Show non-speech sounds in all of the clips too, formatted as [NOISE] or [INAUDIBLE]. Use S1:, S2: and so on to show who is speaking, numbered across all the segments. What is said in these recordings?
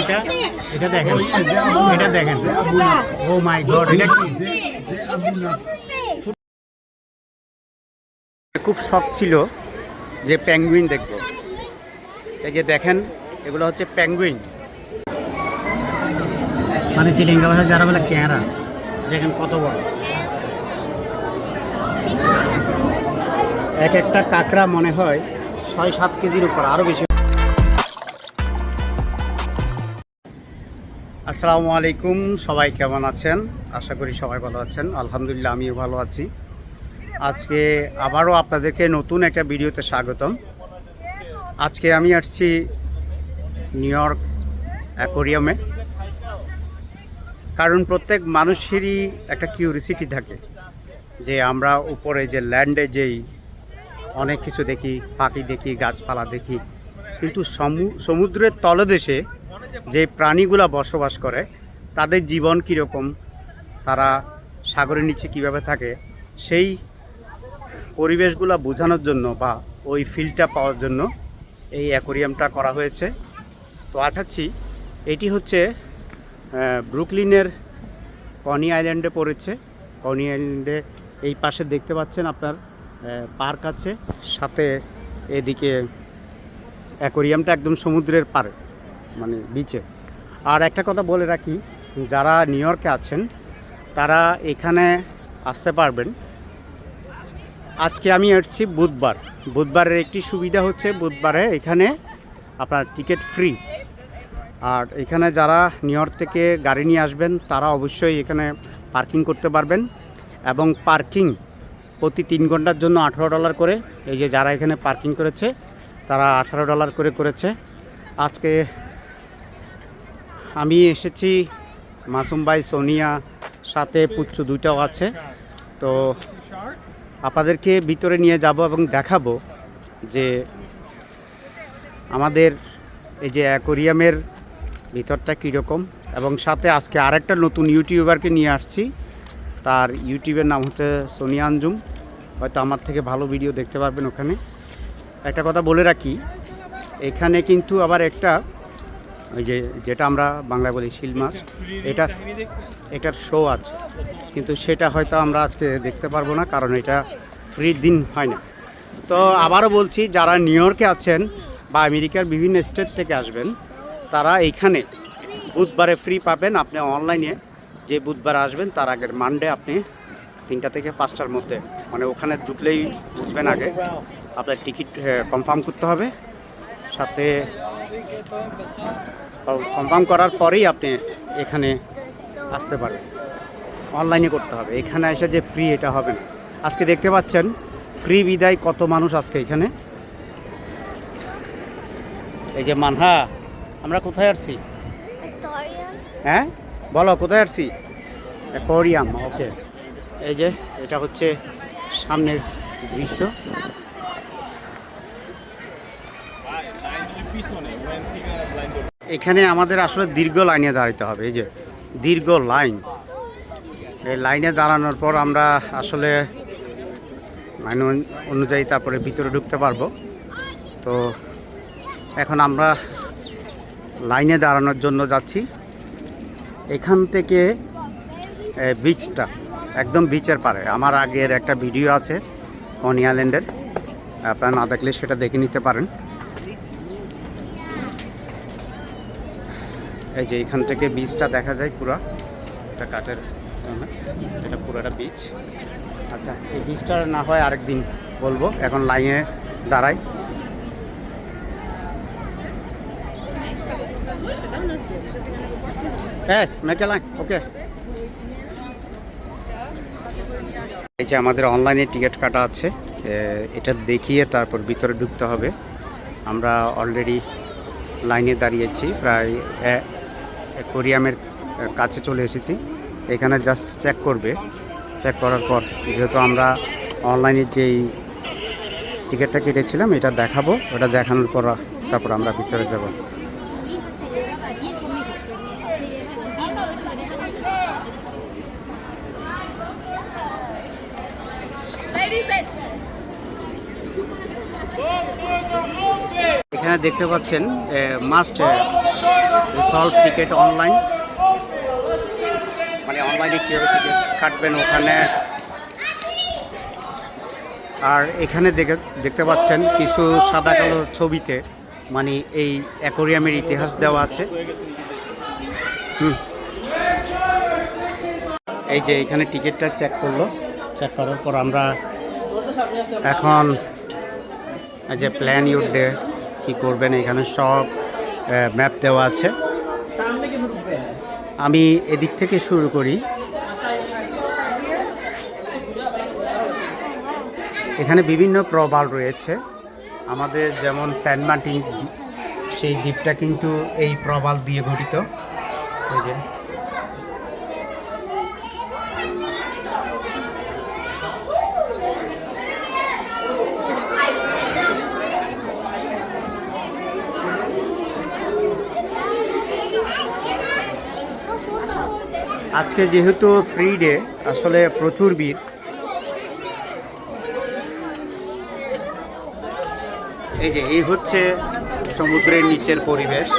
S1: এটা। দেখেন। এটা দেখেন। ও মাই গড এটা কি? খুব শখ ছিল যে প্যাঙ্গুইন দেখব। এই যে দেখেন, এগুলো হচ্ছে প্যাঙ্গুইন মানে শ্রীলঙ্কা ভাষায় যারা বলে ক্যাঁড়া দেখেন কত বড়। এক একটা কাঁকড়া মনে হয় ছয় সাত কেজির উপর আরও বেশি আসসালামু আলাইকুম, সবাই কেমন আছেন? আশা করি সবাই ভালো আছেন। আলহামদুলিল্লাহ, আমিও ভালো আছি। আজকে আবারও আপনাদেরকে নতুন একটা ভিডিওতে স্বাগতম। আজকে আমি আসছি নিউ ইয়র্ক অ্যাকোরিয়ামে। কারণ প্রত্যেক মানুষেরই একটা কিউরিসিটি থাকে যে আমরা উপরে যে ল্যান্ডে যেই অনেক কিছু দেখি, পাখি দেখি, গাছপালা দেখি, কিন্তু সমু- সমুদ্রের তলদেশে যে প্রাণীগুলা বসবাস করে, তাদের জীবন কীরকম, তারা সাগরের নিচে কীভাবে থাকে, সেই পরিবেশগুলো বোঝানোর জন্য বা ওই ফিলটা পাওয়ার জন্য এই অ্যাকোরিয়ামটা করা হয়েছে। তো আঠাচ্ছি, এটি হচ্ছে ব্রুকলিনের কনি আইল্যান্ডে পড়েছে। কনি আইল্যান্ডে এই পাশে দেখতে পাচ্ছেন আপনার পার্ক আছে। সাথে এদিকে অ্যাকোরিয়ামটা একদম সমুদ্রের পারে মানে বিচে আর একটা কথা বলে রাখি, যারা নিউ ইয়র্কে আছেন, তারা এখানে আসতে পারবেন। আজকে আমি এসেছি বুধবার। বুধবারের একটি সুবিধা হচ্ছে, বুধবারে এখানে আপনার টিকিট ফ্রি আর এখানে যারা নিউ ইয়র্ক থেকে গাড়ি নিয়ে আসবেন, তারা অবশ্যই এখানে পার্কিং করতে পারবেন এবং পার্কিং প্রতি তিন ঘণ্টার জন্য আঠারো ডলার করে, এই যে যারা এখানে পার্কিং করেছে, তারা আঠারো ডলার করে করেছে। আজকে আমি এসেছি মাসুম ভাই, সোনিয়া সাথে পুচ্ছু দুইটাও আছে। তো আপনাদেরকে ভিতরে নিয়ে যাব এবং দেখাবো যে আমাদের এই যে অ্যাকোরিয়ামের ভিতরটা কীরকম এবং সাথে আজকে আরেকটা নতুন ইউটিউবারকে নিয়ে আসছি। তার ইউটিউবের নাম হচ্ছে সোনিয়া আঞ্জুম। হয়তো আমার থেকে ভালো ভিডিও দেখতে পারবেন ওখানে। একটা কথা বলে রাখি, এখানে কিন্তু আবার একটা ওই যে যেটা আমরা বাংলা বলি শিল মাছ, এটা এটার শো আছে। কিন্তু সেটা হয়তো আমরা আজকে দেখতে পারব না, কারণ এটা ফ্রি দিন হয় না। তো আবারও বলছি, যারা নিউ ইয়র্কে আছেন বা আমেরিকার বিভিন্ন স্টেট থেকে আসবেন, তারা এইখানে বুধবারে ফ্রি পাবেন আপনি অনলাইনে যে বুধবার আসবেন, তার আগের মানডে আপনি তিনটা থেকে পাঁচটার মধ্যে। মানে ওখানে ঢুকলেই বুঝবেন আগে। আপনার টিকিট কনফার্ম করতে হবে। সাথে কনফার্ম করার পরেই আপনি এখানে আসতে পারবেন। অনলাইনে করতে হবে। এখানে এসে যে ফ্রি এটা হবে না। আজকে দেখতে পাচ্ছেন ফ্রি বিদায় কত মানুষ আজকে এখানে? এই যে মানহা আমরা কোথায় আসছি হ্যাঁ? বলো কোথায় আসছি কোরিয়াম ওকে। এই যে এটা হচ্ছে সামনের দৃশ্য। এখানে আমাদের আসলে দীর্ঘ লাইনে দাঁড়াতে হবে, এই যে দীর্ঘ লাইন। এই লাইনে দাঁড়ানোর পর আমরা আসলে লাইন অনু- অনুযায়ী তারপরে ভিতরে ঢুকতে পারব। তো এখন আমরা লাইনে দাঁড়ানোর জন্য যাচ্ছি। এখান থেকে বিচটা একদম বিচের পারে। আমার আগের একটা ভিডিও আছে কনি আইল্যান্ডের আপনারা না দেখলে সেটা দেখে নিতে পারেন। এই যে এখান থেকে বীজটা দেখা যায় পুরো। এটা কাঠের। এটা পুরোটা বীজ আচ্ছা এই বীজটা না হয় আরেকদিন বলব। এখন লাইনে দাঁড়াই। হ্যাঁ ওকে এই যে আমাদের অনলাইনে টিকিট কাটা আছে। এটা দেখিয়ে তারপর ভিতরে ঢুকতে হবে। আমরা অলরেডি লাইনে দাঁড়িয়েছি। প্রায় অ্যাকোরিয়ামের কাছে চলে এসেছি। এখানে জাস্ট চেক করবে। চেক করার পর যেহেতু আমরা অনলাইনে যেই টিকিটটা কেটেছিলাম, এটা দেখাবো। ওটা দেখানোর পর, তারপর আমরা ভিতরে যাব। এখানে দেখতে পাচ্ছেন মাস্ট সলভ টিকিট অনলাইন মানে অনলাইনে কীভাবে টিকিট কাটবেন ওখানে? আর এখানে দেখে, দেখতে পাচ্ছেন কিছু সাদা কালো ছবিতে মানে এই অ্যাকোরিয়ামের ইতিহাস দেওয়া আছে। হুম। এই যে এখানে টিকিটটা চেক করল। চেক করার পর আমরা এখন যে প্ল্যান ইউর ডে কী করবেন, এখানে সব ম্যাপ দেওয়া আছে। আমি এদিক থেকে শুরু করি। এখানে বিভিন্ন প্রবাল রয়েছে। আমাদের যেমন স্যান্ড মার্টিন, সেই দ্বীপটা কিন্তু এই প্রবাল দিয়ে গঠিত। যে। আজকে যেহেতু ফ্রি ডে আসলে প্রচুর ভিড়। এই যে, এই হচ্ছে সমুদ্রের নিচের পরিবেশ।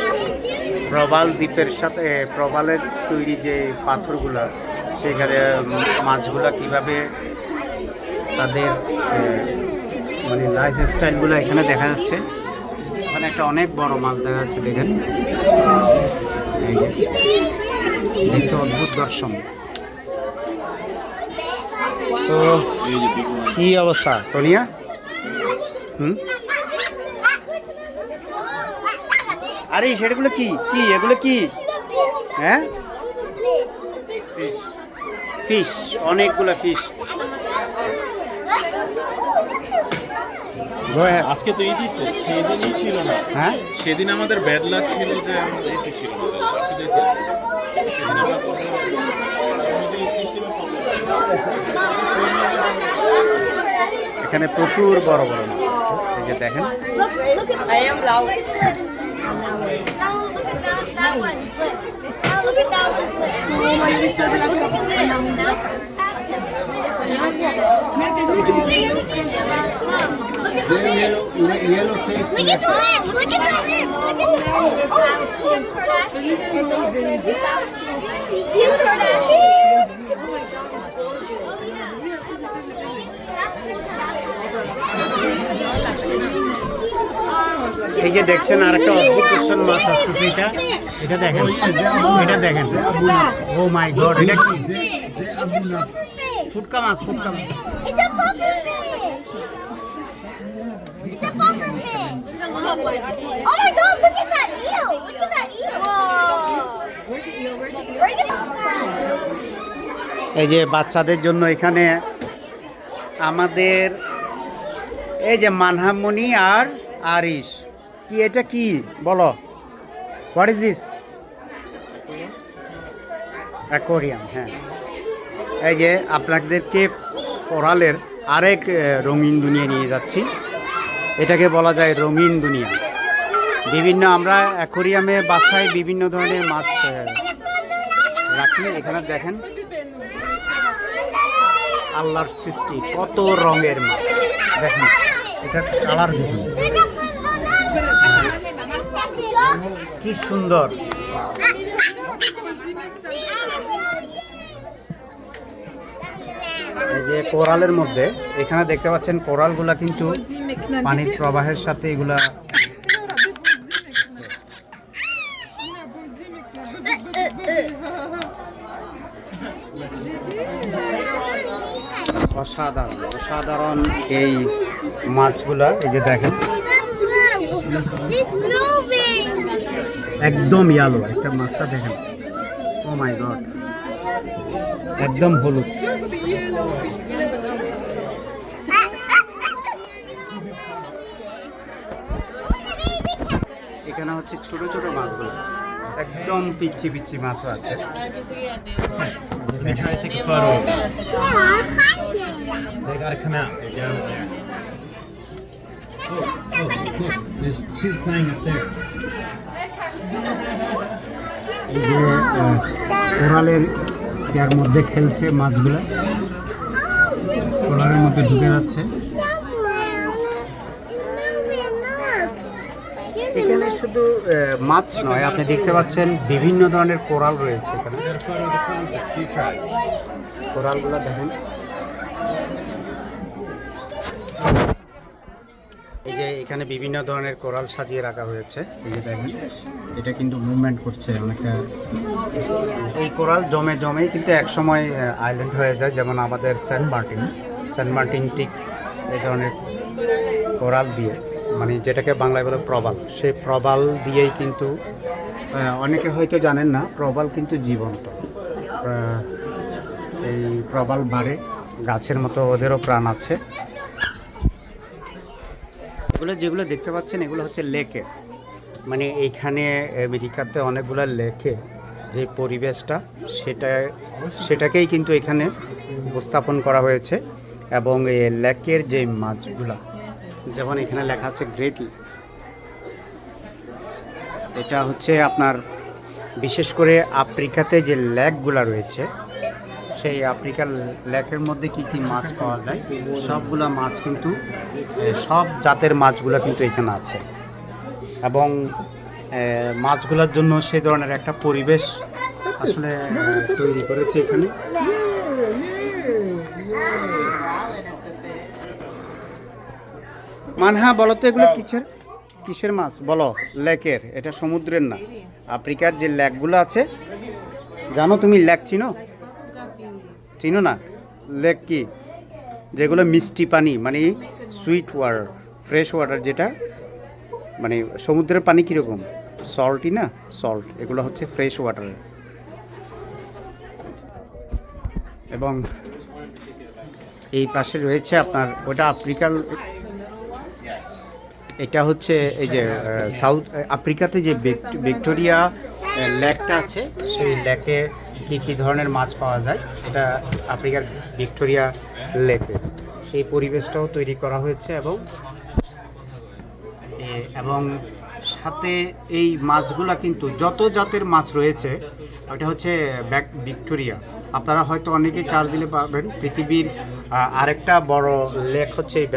S1: প্রবাল দ্বীপের সাথে, প্রবালের তৈরি যে পাথরগুলা, সেখানে মাছগুলা কীভাবে তাদের মানে লাইফ স্টাইলগুলো এখানে দেখা যাচ্ছে। এখানে একটা অনেক বড় মাছ দেখা যাচ্ছে, দেখেন। এই যে দেখতে অদ্ভুত দর্শন তো কি অবস্থা? সোনিয়া? হুম? আরে সেটাগুলো কি? কি? এগুলো কি? হ্যাঁ? ফিশ অনেকগুলো ফিশ
S2: আজকে তো ঈদই তো সেদিনই ছিল না।
S1: হ্যাঁ?
S2: সেদিন আমাদের ব্যাড লাক ছিল যে আমাদের ছিল। না শুধু ঈদই ছিল। সেদিন আমরা কোনো- কোনোদিন এই system এ problem
S1: এখানে প্রচুর বড় বড় মাছ আছে এই যে দেখেন
S3: I am loud.
S4: Now look at that, that one. Now look at that one. Look at the lips. Look at the lips. Look at the lips. Look at the lips. Oh, Kim Kardashian. Kim Kardashian.
S1: এই যে দেখছেন আর একটা অদ্ভুত মাছ আসতেছে এটা। এটা দেখেন। এটা দেখেন। ও মাই গড এটা কি? ফুটকা মাছ ফুটকা মাছ। এই যে বাচ্চাদের জন্য এখানে আমাদের এই যে মানহামণি আর আরিশ। কি, এটা কি? বলো। হোয়াট ইজ দিস অ্যাকোরিয়াম হ্যাঁ। এই যে আপনাদেরকে কোরালের আরেক রঙিন দুনিয়া নিয়ে যাচ্ছি। এটাকে বলা যায় রঙিন দুনিয়া। বিভিন্ন আমরা অ্যাকোরিয়ামে বাসায় বিভিন্ন ধরনের মাছ রাখি। এখানে দেখেন আল্লাহর সৃষ্টি, কত রঙের মাছ। দেখেন, এটা কালার দেখুন। কি সুন্দর এই যে কোরালের মধ্যে, এখানে দেখতে পাচ্ছেন কোরালগুলা কিন্তু পানির প্রবাহের সাথে এগুলা অসাধারণ অসাধারণ এই মাছগুলা, এই যে দেখেন. একদম ইয়ালো একটা মাছটা দেখেন ও মাই গড একদম হলুদ এখানে হচ্ছে ছোট ছোট মাছগুলো একদম পিচ্ছি পিচ্ছি মাছও আছে
S2: Let me try to take a photo of them.
S4: Yeah, hide it.
S2: They gotta come out. They're down there. Oh, oh, look. There's two playing up there.
S1: যে কোরালের ইয়ার মধ্যে খেলছে মাছগুলো। কোরালের মধ্যে ঢুকে যাচ্ছে. এখানে শুধু মাছ নয়, আপনি দেখতে পাচ্ছেন বিভিন্ন ধরনের কোরাল রয়েছে এখানে। কোরালগুলো দেখেন। এই যে এখানে বিভিন্ন ধরনের কোরাল সাজিয়ে রাখা হয়েছে। এই যে দেখেন, এটা কিন্তু মুভমেন্ট করছে অনেকটা। এই কোরাল জমে জমেই কিন্তু একসময় আইল্যান্ড হয়ে যায়, যেমন আমাদের সেন্ট মার্টিন। সেন্ট মার্টিন ঠিক এই ধরনের কোরাল দিয়ে মানে যেটাকে বাংলায় বলে প্রবাল। সেই প্রবাল দিয়েই কিন্তু অনেকে হয়তো জানেন না, প্রবাল কিন্তু জীবন্ত। এই প্রবাল বাড়ে, গাছের মতো ওদেরও প্রাণ আছে। এগুলো যেগুলো দেখতে পাচ্ছেন, এগুলো হচ্ছে লেকে। মানে এইখানে আমেরিকাতে অনেকগুলো লেকে, যে পরিবেশটা, সেটা, সেটাকেই কিন্তু এখানে উপস্থাপন করা হয়েছে। এবং এই লেকের যে মাছগুলা, যেমন এখানে লেখা আছে গ্রেট এটা হচ্ছে আপনার, বিশেষ করে আফ্রিকাতে যে লেকগুলা রয়েছে সেই আফ্রিকার লেকের মধ্যে কি কি মাছ পাওয়া যায়, সবগুলো মাছ কিন্তু সব জাতের মাছগুলো কিন্তু এখানে আছে। এবং মাছগুলোর জন্য সেই ধরনের একটা পরিবেশ আসলে তৈরি করেছে এখানে। মানহা, বলো তো এগুলো কিসের? কিসের মাছ? বলো, লেকের, এটা সমুদ্রের না। আফ্রিকার যে লেকগুলো আছে, জানো তুমি লেক চিনো? চিনো না? লেক কি? যেগুলো মিষ্টি পানি মানে সুইট ওয়াটার ফ্রেশ ওয়াটার যেটা মানে সমুদ্রের পানি কীরকম? সল্টই না? সল্ট এগুলো হচ্ছে ফ্রেশ ওয়াটার এবং এই পাশে রয়েছে আপনার, ওটা আফ্রিকার, এটা হচ্ছে এই যে সাউথ, আফ্রিকাতে যে ভিক্টোরিয়া লেকটা আছে, সেই লেকে কি কি ধরনের মাছ পাওয়া যায়, এটা আফ্রিকার ভিক্টোরিয়া লেকে। সেই পরিবেশটাও তৈরি করা হয়েছে এবং এবং সাথে এই মাছগুলা কিন্তু যত জাতের মাছ রয়েছে, ওটা হচ্ছে ব্যাক- ভিক্টোরিয়া। আপনারা হয়তো অনেকেই চার্জ দিলে পাবেন, পৃথিবীর আরেকটা বড় লেক হচ্ছে এই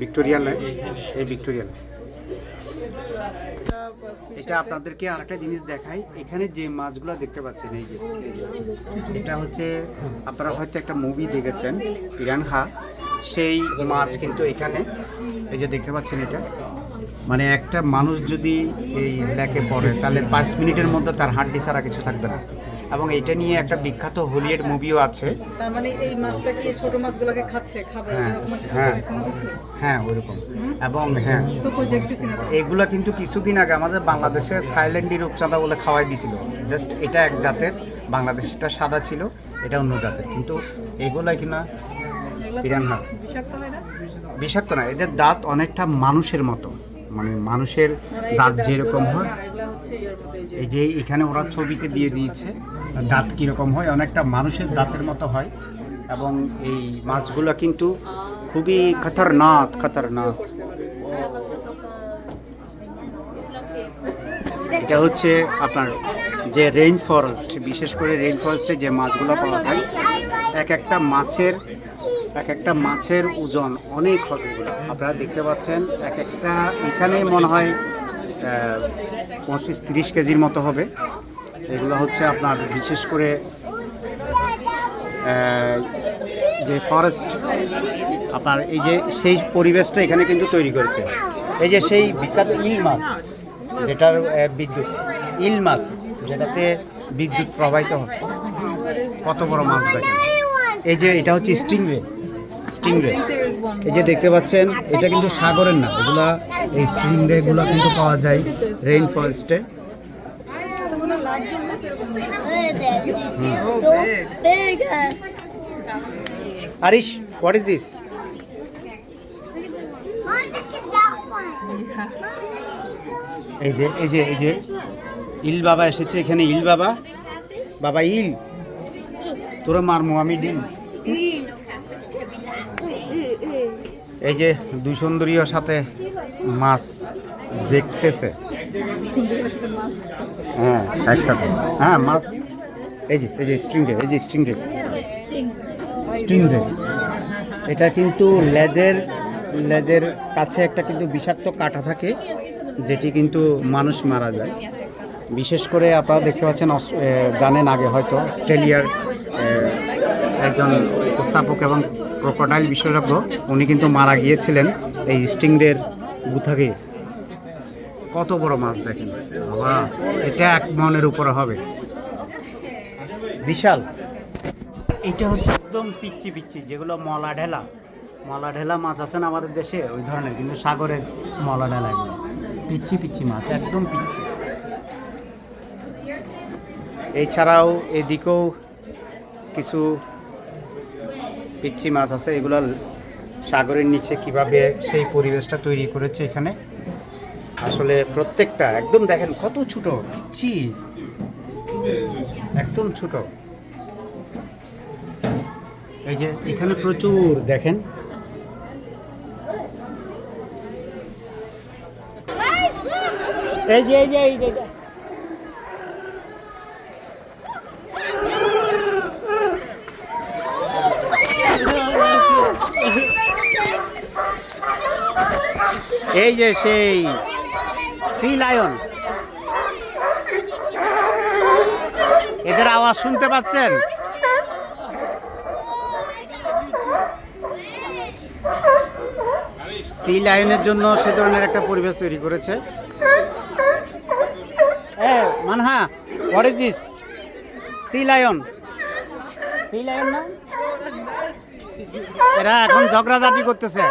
S1: ভিক্টোরিয়া লেক এই ভিক্টোরিয়া লেক এটা আপনাদেরকে আরেকটা জিনিস দেখাই। এখানে যে মাছগুলো দেখতে পাচ্ছেন, এই যে। এটা হচ্ছে, আপনারা হয়তো একটা মুভি দেখেছেন পিরানহা সেই মাছ কিন্তু এখানে, এই যে দেখতে পাচ্ছেন এটা। মানে একটা মানুষ যদি এই লেকে পড়ে, তাহলে পাঁচ মিনিটের মধ্যে তার হাড্ডি ছাড়া কিছু থাকবে না। এবং এটা নিয়ে একটা বিখ্যাত হলিউড মুভিও আছে।
S5: তার মানে এই মাছটা কি ছোট মাছগুলোকে খাচ্ছে খাবে?
S1: হ্যাঁ হ্যাঁ? হ্যাঁ ওইরকম। এবং হ্যাঁ। এগুলো কিন্তু কিছুদিন আগে আমাদের বাংলাদেশে থাইল্যান্ডি রূপচাঁদা বলে খাওয়াই দিছিল। জাস্ট এটা এক জাতের বাংলাদেশটা সাদা ছিল এটা অন্য জাতের। কিন্তু এগুলো কিনা পিরানহা
S5: বিষাক্ত না?
S1: বিষাক্ত না এদের দাঁত অনেকটা মানুষের মতো। মানে মানুষের
S5: মানে
S1: দাঁত যেরকম হয়।
S5: এই যে
S1: এখানে ওরা ছবিতে দিয়ে দিয়েছে, দাঁত কীরকম হয়, অনেকটা মানুষের দাঁতের মতো হয়, এবং এই মাছগুলো কিন্তু খুবই খতরনাক খতরনাক। এটা হচ্ছে আপনার যে রেইন ফরেস্ট বিশেষ করে রেইন ফরেস্টে যে মাছগুলো পাওয়া যায়, এক একটা মাছের, এক একটা মাছের ওজন অনেক হবে। আপনারা দেখতে পাচ্ছেন, এক একটা এখানে মনে হয় পঁচিশ তিরিশ কেজির মতো হবে। এগুলো হচ্ছে আপনার বিশেষ করে যে ফরেস্ট আপনার এই যে সেই পরিবেশটা এখানে কিন্তু তৈরি করেছে। এই যে সেই বিখ্যাত ইল মাছ, যেটার বিদ্যুৎ, ইল মাছ, যেটাতে বিদ্যুৎ প্রবাহিত হয় কত বড় মাছ দেখেন। এই যে এটা হচ্ছে স্টিং স্টিংরে
S5: স্টিংরে
S1: এই যে দেখতে পাচ্ছেন, এটা কিন্তু সাগরের না, এগুলা এই স্টিংরে গুলো কিন্তু পাওয়া যায় rain ফরেস্টে.
S4: Arish what is this.
S1: এই যে এই যে এই যে, ইল বাবা এসেছে এখানে, ইল বাবা। বাবা, ইল। তোরা মারমো, আমি ডিম। এই যে দুই সুন্দরীর সাথে মাছ দেখতেছে। হ্যাঁ একসাথে। হ্যাঁ মাছ। এই যে এই যে স্ট্রিং রে এই যে স্ট্রিং রে স্ট্রিং রে এটা কিন্তু লেজের লেজের কাছে একটা কিন্তু বিষাক্ত কাঁটা থাকে, যেটি কিন্তু মানুষ মারা যায়। বিশেষ করে আপনারা দেখতে পাচ্ছেন জানেন আগে হয়তো অস্ট্রেলিয়ার একজন উপস্থাপক এবং ক্রোকোডাইল বিশেষজ্ঞ উনি কিন্তু মারা গিয়েছিলেন এই স্টিংডের গুথাকে কত বড় মাছ দেখেন? বাবা এটা এক মনের উপরে হবে। বিশাল। এটা হচ্ছে একদম পিচ্ছি পিচ্ছি যেগুলো মলা ঢেলা। মলা ঢেলা মাছ আছে না আমাদের দেশে? ওই ধরনের কিন্তু সাগরের মলা ঢেলা এগুলো। পিচ্ছি পিচ্ছি মাছ একদম পিচ্ছি এছাড়াও এদিকেও কিছু পিচ্ছি মাছ আছে, এগুলো সাগরের নিচে কীভাবে সেই পরিবেশটা তৈরি করেছে এখানে? আসলে প্রত্যেকটা, একদম দেখেন কত ছোট পিচ্ছি একদম ছোট। এই যে এখানে প্রচুর, দেখেন। এই যে এই যে। এই যে সেই সি লায়ন এদের আওয়াজ শুনতে পাচ্ছেন? সি লায়নের জন্য সে ধরনের একটা পরিবেশ তৈরি করেছে। Manha what is this sea lion sea lion না? এরা এখন ঝগড়াঝাটি করতেছে।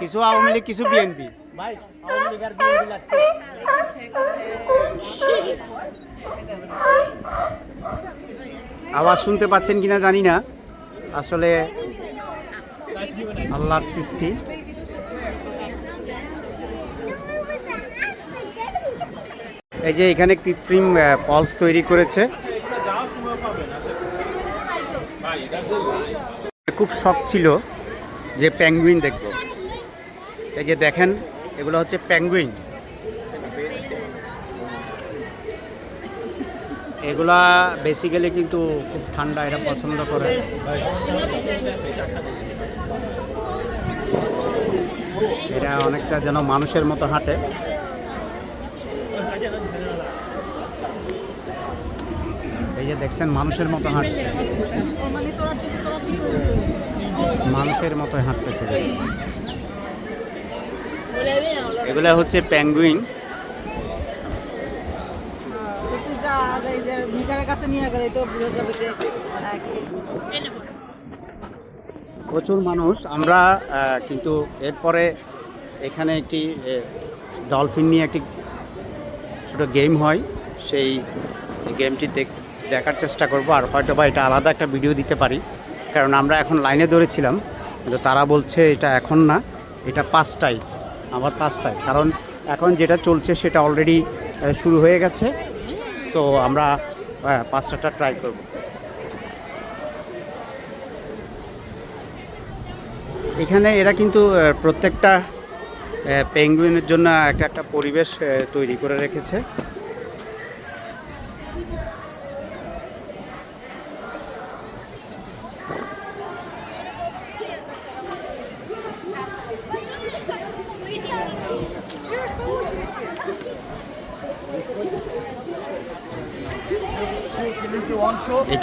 S1: কিছু আওয়ামী লীগ, কিছু বিএনপি। ভাই আওয়াজ শুনতে পাচ্ছেন কিনা জানি না। আসলে আল্লাহর সৃষ্টি। এই যে এখানে কৃত্রিম ফলস তৈরি করেছে। খুব শখ ছিল যে প্যাঙ্গুইন দেখব। এই যে দেখেন এগুলো হচ্ছে প্যাঙ্গুইন এগুলা বেসিক্যালি কিন্তু খুব ঠান্ডা এরা পছন্দ করে। এরা অনেকটা যেন মানুষের মতো হাঁটে। এই যে দেখছেন মানুষের মতো হাঁটছে। মানুষের মতো হাঁটতেছে। এগুলা হচ্ছে প্যাঙ্গুইন প্রচুর মানুষ। আমরা কিন্তু এরপরে এখানে একটি ডলফিন নিয়ে একটি ছোটো গেম হয়। সেই গেমটি দেখ- দেখার চেষ্টা করব। আর হয়তো বা এটা আলাদা একটা ভিডিও দিতে পারি। কারণ আমরা এখন লাইনে ধরেছিলাম। কিন্তু তারা বলছে এটা এখন না। এটা পাঁচটায়। আবার পাঁচটায়। কারণ এখন যেটা চলছে সেটা অলরেডি শুরু হয়ে গেছে। সো আমরা পাঁচটাটা ট্রাই করব। এখানে এরা কিন্তু প্রত্যেকটা পেঙ্গুইনের জন্য একটা একটা পরিবেশ তৈরি করে রেখেছে।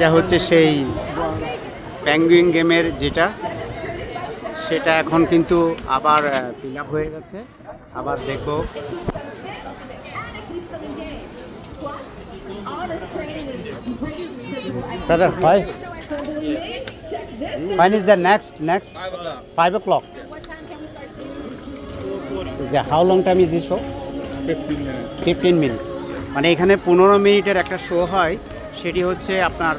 S1: এটা হচ্ছে সেই প্যাঙ্গুইন গেমের যেটা সেটা এখন কিন্তু আবার ফিল হয়ে গেছে আবার দেখব Brother, five. When is the next? Next? Five o'clock. Is that how long time is this show? Fifteen minute মানে এখানে পনেরো মিনিটের একটা শো হয় সেটি হচ্ছে আপনার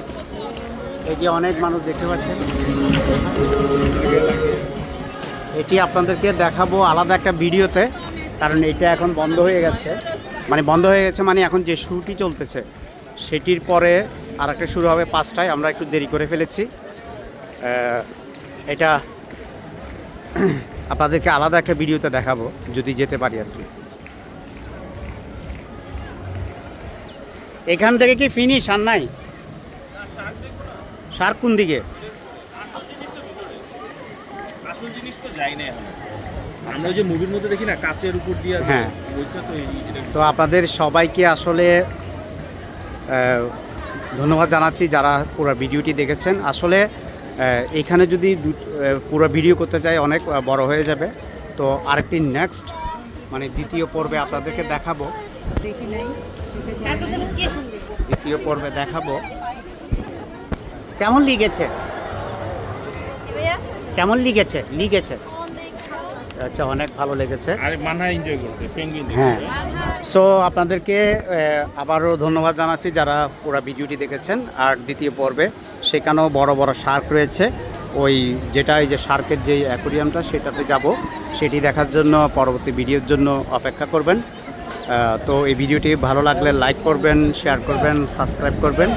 S1: এই যে অনেক মানুষ দেখতে পাচ্ছেন। এটি আপনাদেরকে দেখাবো আলাদা একটা ভিডিওতে, কারণ এটা এখন বন্ধ হয়ে গেছে। মানে বন্ধ হয়ে গেছে মানে এখন যে শুটি চলতেছে, সেটির পরে আর একটা শুরু হবে পাঁচটায়, আমরা একটু দেরি করে ফেলেছি। এটা [CLEARS THROAT] আপনাদেরকে আলাদা একটা ভিডিওতে দেখাবো, যদি যেতে পারি আর কি। এখান থেকে কি ফিনিশ আর নাই? সার কোন দিকে?
S2: আসল জিনিস তো যাই না আমরা ওই যে মুভির মধ্যে দেখি না কাচের উপর দিয়ে
S1: হ্যাঁ।
S2: তো এই- এটা-
S1: তো আপনাদের সবাইকে আসলে ধন্যবাদ জানাচ্ছি যারা পুরো ভিডিওটি দেখেছেন। আসলে এখানে যদি পুরো ভিডিও করতে চাই অনেক বড় হয়ে যাবে। তো আরেকটি নেক্সট মানে দ্বিতীয় পর্বে আপনাদেরকে দেখাবো।
S5: দেখি নাই।
S1: দ্বিতীয় পর্বে দেখাবো। কেমন লিগেছে কেমন লিগেছে লিগেছে আচ্ছা অনেক ভালো লেগেছে।
S2: আর মানহা এনজয় করছে পেঙ্গুইন
S1: হ্যাঁ। সো আপনাদেরকে আবারও ধন্যবাদ জানাচ্ছি যারা পুরো ভিডিওটি দেখেছেন। আর দ্বিতীয় পর্বে সেখানেও বড় বড় শার্ক রয়েছে। ওই যেটা এই যে শার্কের যে অ্যাকোরিয়ামটা সেটাতে যাব। সেটি দেখার জন্য পরবর্তী ভিডিওর জন্য অপেক্ষা করবেন। তো এই ভিডিওটি ভালো লাগলে লাইক করবেন শেয়ার করবেন সাবস্ক্রাইব করবেন,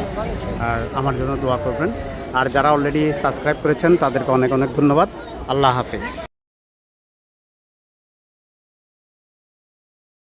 S1: আর আমার জন্য দোয়া করবেন। আর যারা অলরেডি সাবস্ক্রাইব করেছেন, তাদেরকে অনেক অনেক ধন্যবাদ। আল্লাহ হাফিজ।